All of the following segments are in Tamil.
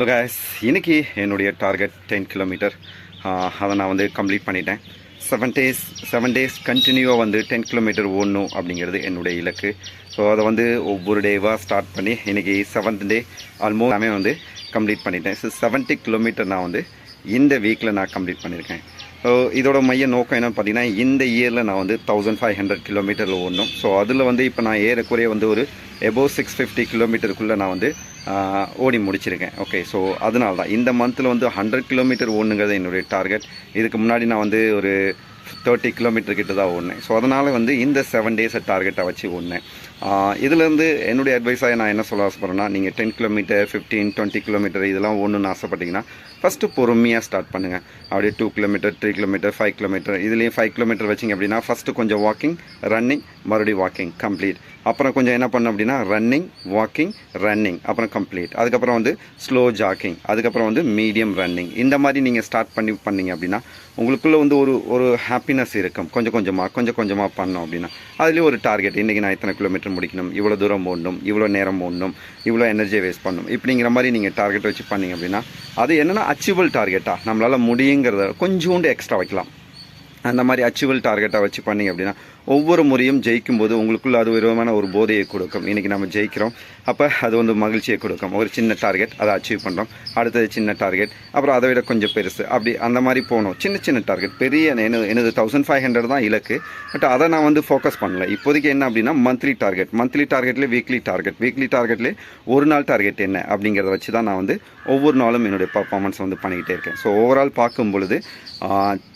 ஸோ guys என்னுடைய டார்கெட் டென் கிலோமீட்டர் அதை நான் வந்து கம்ப்ளீட் பண்ணிட்டேன். செவன் டேஸ் செவன் டேஸ் கண்டினியூவாக வந்து டென் கிலோமீட்டர் ஓடணும் அப்படிங்கிறது என்னுடைய இலக்கு. ஸோ அதை வந்து ஒவ்வொரு டேவாக ஸ்டார்ட் பண்ணி இன்றைக்கி செவன்த் டே ஆல்மோஸ்ட் எல்லாமே வந்து கம்ப்ளீட் பண்ணிட்டேன். ஸோ செவன்ட்டி கிலோமீட்டர் நான் வந்து இந்த வீக்கில் நான் கம்ப்ளீட் பண்ணியிருக்கேன் ஸோ இதோட மைய நோக்கம் என்னென்னு பார்த்தீங்கன்னா இந்த இயரில் நான் வந்து தௌசண்ட் ஃபைவ் ஹண்ட்ரட் கிலோமீட்டரில் ஓடணும். ஸோ அதில் வந்து இப்போ நான் ஏறக்குறைய வந்து ஒரு எபோவ் சிக்ஸ் ஃபிஃப்டி கிலோமீட்டருக்குள்ளே நான் வந்து ஓடி முடிச்சிருக்கேன். ஓகே ஸோ அதனால தான் இந்த மந்தில் வந்து ஹண்ட்ரட் கிலோமீட்டர் ஓடுங்கிறது என்னுடைய டார்கெட் இதுக்கு முன்னாடி நான் வந்து ஒரு தேர்ட்டி கிலோமீட்டர் கிட்ட தான் ஓடினேன். ஸோ அதனால் வந்து இந்த செவன் டேஸை டார்கெட்டாக வச்சு ஓடினேன். இதுலேருந்து என்னுடைய அட்வைஸாக நான் என்ன சொல்ல ஆசைப்பட்றேன்னா நீங்கள் ten kilometre fifteen twenty kilometre இதெல்லாம் ஒன்றுன்னு ஆசைப்பட்டீங்கன்னா ஃபஸ்ட்டு பொறுமையாக ஸ்டார்ட் பண்ணுங்கள் அப்படியே two kilometre three kilometre five kilometre இதுலேயும் ஃபைவ் கிலோமீட்டர் வச்சிங்க அப்படின்னா ஃபஸ்ட்டு கொஞ்சம் வாக்கிங் ரன்னிங் மறுபடியும் வாக்கிங் கம்ப்ளீட் அப்புறம் கொஞ்சம் என்ன பண்ணணும் அப்படின்னா ரன்னிங் வாக்கிங் ரன்னிங் அப்புறம் கம்ப்ளீட் அதுக்கப்புறம் வந்து ஸ்லோ ஜாக்கிங் அதுக்கப்புறம் வந்து மீடியம் ரன்னிங் இந்த மாதிரி நீங்கள் ஸ்டார்ட் பண்ணி பண்ணீங்க அப்படின்னா உங்களுக்குள்ளே வந்து ஒரு ஒரு ஹாப்பினஸ் இருக்கும். கொஞ்சம் கொஞ்சமாக கொஞ்சம் கொஞ்சமாக பண்ணோம் அப்படின்னா அதுலேயும் ஒரு டார்கெட் இன்றைக்கி நான் இத்தனை கிலோமீட்டர் முடிக்கணும் இவ்வளோ தூரம் ஓடணும் இவ்வளோ நேரம் ஓடணும் இவ்வளோ எனர்ஜியை வேஸ்ட் பண்ணணும் இப்படிங்கிற மாதிரி நீங்கள் டார்கெட் வச்சு பண்ணீங்க அப்படின்னா அது என்னென்னா அச்சீவபிள் டார்கெட்டாக நம்மளால் முடியுங்கிறத கொஞ்சோண்டு எக்ஸ்ட்ரா வைக்கலாம். அந்த மாதிரி அச்சீவல் டார்கெட்டாக வச்சு பண்ணிங்க அப்படின்னா ஒவ்வொரு முறையும் ஜெயிக்கும் போது உங்களுக்குள்ள அது ஒரு விதமான ஒரு போதையை கொடுக்கும். இன்றைக்கி நம்ம ஜெயிக்கிறோம். அப்போ அது வந்து மகிழ்ச்சியை கொடுக்கும். ஒரு சின்ன டார்கெட் அதை அச்சீவ் பண்ணுறோம் அடுத்தது சின்ன டார்கெட் அப்புறம் அதை விட கொஞ்சம் பெருசு. அப்படி அந்த மாதிரி போகணும் சின்ன சின்ன டார்கெட் பெரிய எனது எனது தௌசண்ட் ஃபைவ் ஹண்ட்ரட் தான் இலக்கு. பட் அதை நான் வந்து ஃபோக்கஸ் பண்ணல. இப்போதைக்கு என்ன அப்படின்னா மந்த்லி டார்கெட் மந்த்லி டார்கெட்லேயே வீக்லி டார்கெட் வீக்லி டார்கெட்லேயே ஒரு நாள் டார்கெட் என்ன அப்படிங்கிறத வச்சு தான் நான் வந்து ஒவ்வொரு நாளும் என்னுடைய பர்ஃபார்மன்ஸ் வந்து பண்ணிக்கிட்டே இருக்கேன். ஸோ ஓவரால் பார்க்கும் பொழுது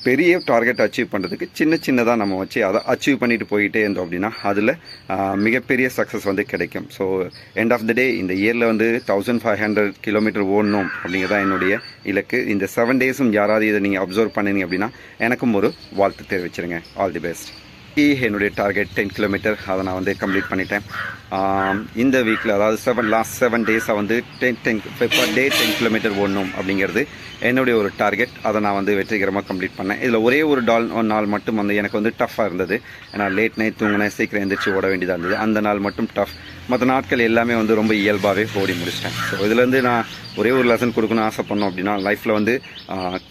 பெரிய டார்கெட் அச்சீவ் அச்சீவ் பண்ணுறதுக்கு சின்ன சின்னதாக நம்ம வச்சு அதை அச்சீவ் பண்ணிட்டு போயிட்டே இருந்தோம் அப்படின்னா அதில் மிகப்பெரிய சக்ஸஸ் வந்து கிடைக்கும். So end of the day இந்த இயரில் வந்து தௌசண்ட் ஃபைவ் ஹண்ட்ரட் கிலோமீட்டர் ஓடணும் அப்படிங்கிறதான் என்னுடைய இலக்கு. இந்த செவன் டேஸும் யாராவது இதை நீங்கள் அப்சர்வ் பண்ணீங்க அப்படின்னா எனக்கும் ஒரு வாழ்த்து தெரிவிச்சிருங்க. ஆல் தி பெஸ்ட் என்னுடைய டார்கெட் டென் கிலோமீட்டர் அதை நான் வந்து கம்ப்ளீட் பண்ணிட்டேன். இந்த வீக்கில் அதாவது செவன் லாஸ்ட் செவன் டேஸாக வந்து ten ten per day ten kilometre ஓடணும் அப்படிங்கிறது என்னுடைய ஒரு டார்கெட் அதை நான் வந்து வெற்றிகரமாக கம்ப்ளீட் பண்ணேன். இதில் ஒரே ஒரு டால் நாள் மட்டும் வந்து எனக்கு வந்து டஃப்பாக இருந்தது. ஏன்னா லேட் நைட் தூங்கினேன் சீக்கிரம் எந்திரிச்சு ஓட வேண்டியதாக இருந்தது. அந்த நாள் மட்டும் டஃப் மற்ற நாட்கள் எல்லாமே வந்து ரொம்ப இயல்பாகவே ஓடி முடிச்சிட்டேன். ஸோ இதுலேருந்து நான் ஒரே ஒரு லெசன் கொடுக்கணும்னு ஆசைப்படணும் அப்படின்னா லைஃப்பில் வந்து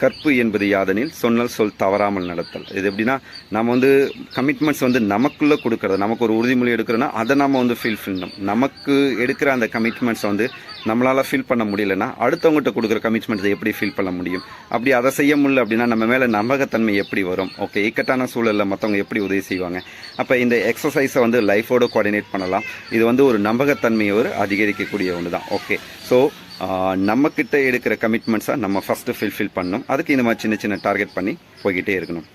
கற்பு என்பது யாதனில் சொன்னல் சொல் தவறாமல் நடத்தல். இது எப்படின்னா நம்ம வந்து கமிட்மெண்ட்ஸ் வந்து நமக்குள்ளே கொடுக்கறது நமக்கு ஒரு உறுதிமொழி எடுக்கிறோன்னா அதை நம்ம வந்து ஃபீல் பண்ணணும் நமக்கு எடுக்கிற அந்த கமிட்மெண்ட்ஸை வந்து நம்மளால் ஃபீல் பண்ண முடியலன்னா அடுத்தவங்ககிட்ட கொடுக்குற கமிட்மெண்ட்ஸை எப்படி ஃபீல் பண்ண முடியும்? அப்படி அதை செய்ய முடியல அப்படின்னா நம்ம மேலே நம்பகத்தன்மை எப்படி வரும்? ஓகே இக்கட்டான சூழலில் மற்றவங்க எப்படி உதவி செய்வாங்க? அப்போ இந்த எக்ஸசைஸை வந்து லைஃபோட கோஆர்டினேட் பண்ணலாம். இது வந்து ஒரு நம்பகத்தன்மையை ஒரு அதிகரிக்கக்கூடிய ஒன்று தான் ஓகே ஸோ நம்மக்கிட்ட எடுக்கிற கமிட்மெண்ட்ஸை நம்ம ஃபஸ்ட்டு ஃபில்ஃபில் பண்ணணும். அதுக்கு இந்த மாதிரி சின்ன சின்ன டார்கெட் பண்ணி போய்கிட்டே இருக்கணும்.